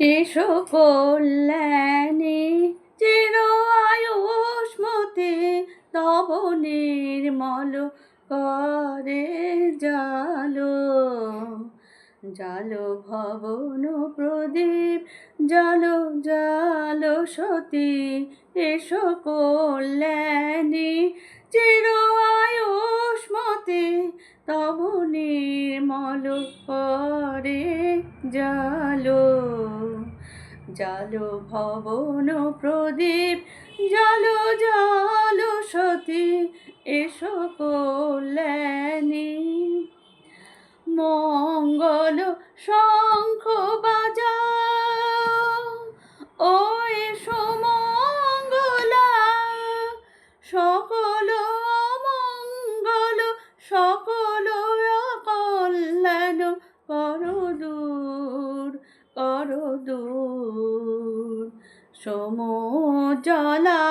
এসো কল্যাণী চির আয়ুষ্মতে তব নির্মল করে জালো। জালো ভবন প্রদীপ, জালো জালো সতী, এসো কল্যাণী চির আয়ুষ্মতে তব নির্মল করে জালো জালো ভবন প্রদীপ, জালো জালো সতী, এসো কল্যাণী। মঙ্গল শঙ্খ বাজাও, ও মঙ্গলা, সকল মঙ্গল সকল দূর সমজলা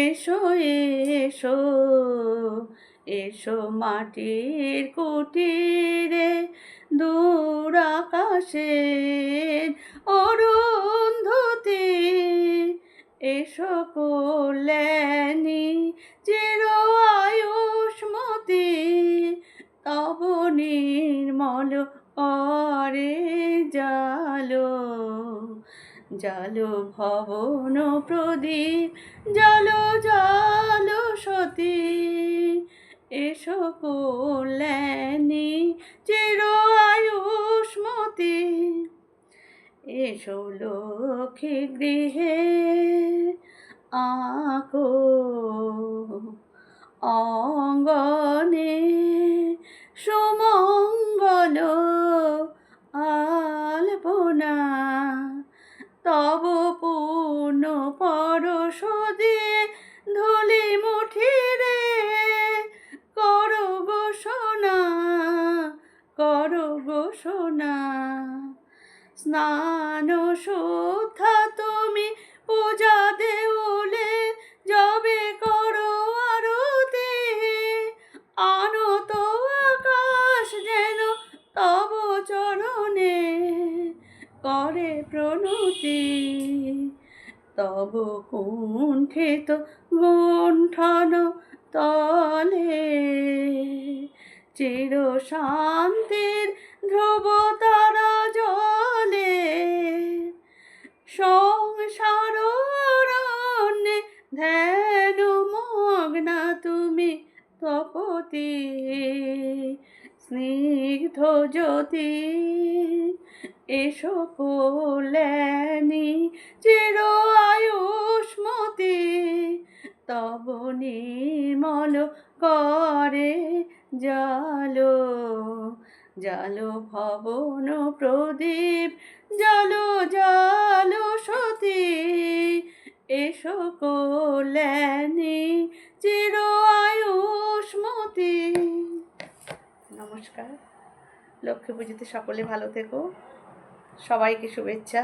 এসো এসো এসো মাটির কুটিরে, দূর আকাশের অরুন্ধতি, এসো কল্যাণী চির আয়ুষ্মতি, তব নির্মল করে জালো জালো ভবন প্রদীপ, জালো জালো সতী। এসো কল্যাণী, চির আয়ুষ্মতি। এসো লক্ষ্মী গৃহে, আঁকো অঙ্গনে সুমঙ্গল। ঘোষণা স্নান শুদ্ধা তুমি পূজা দেউলে, যাবে করো আরতি। আনত আকাশ যেন তব চরণে করে প্রণতি। তব কুণ্ঠিত গুণ্ঠন তলে। চির শান্তির ধ্রুব তারা জলে সংসার ধ্যান মগ্না তুমি তপতি, স্নিগ্ধ জ্যোতি, এসো কল্যাণী, চির আয়ুষ্মতি। তব নির্মল করে জালো জালো ভবন প্রদীপ, জালো জালো সতী। এসো কল্যাণী, চির আয়ুষ্মতি নমস্কার। লক্ষ্মী পুজোতে সকলে ভালো থেকো। সবাইকে শুভেচ্ছা।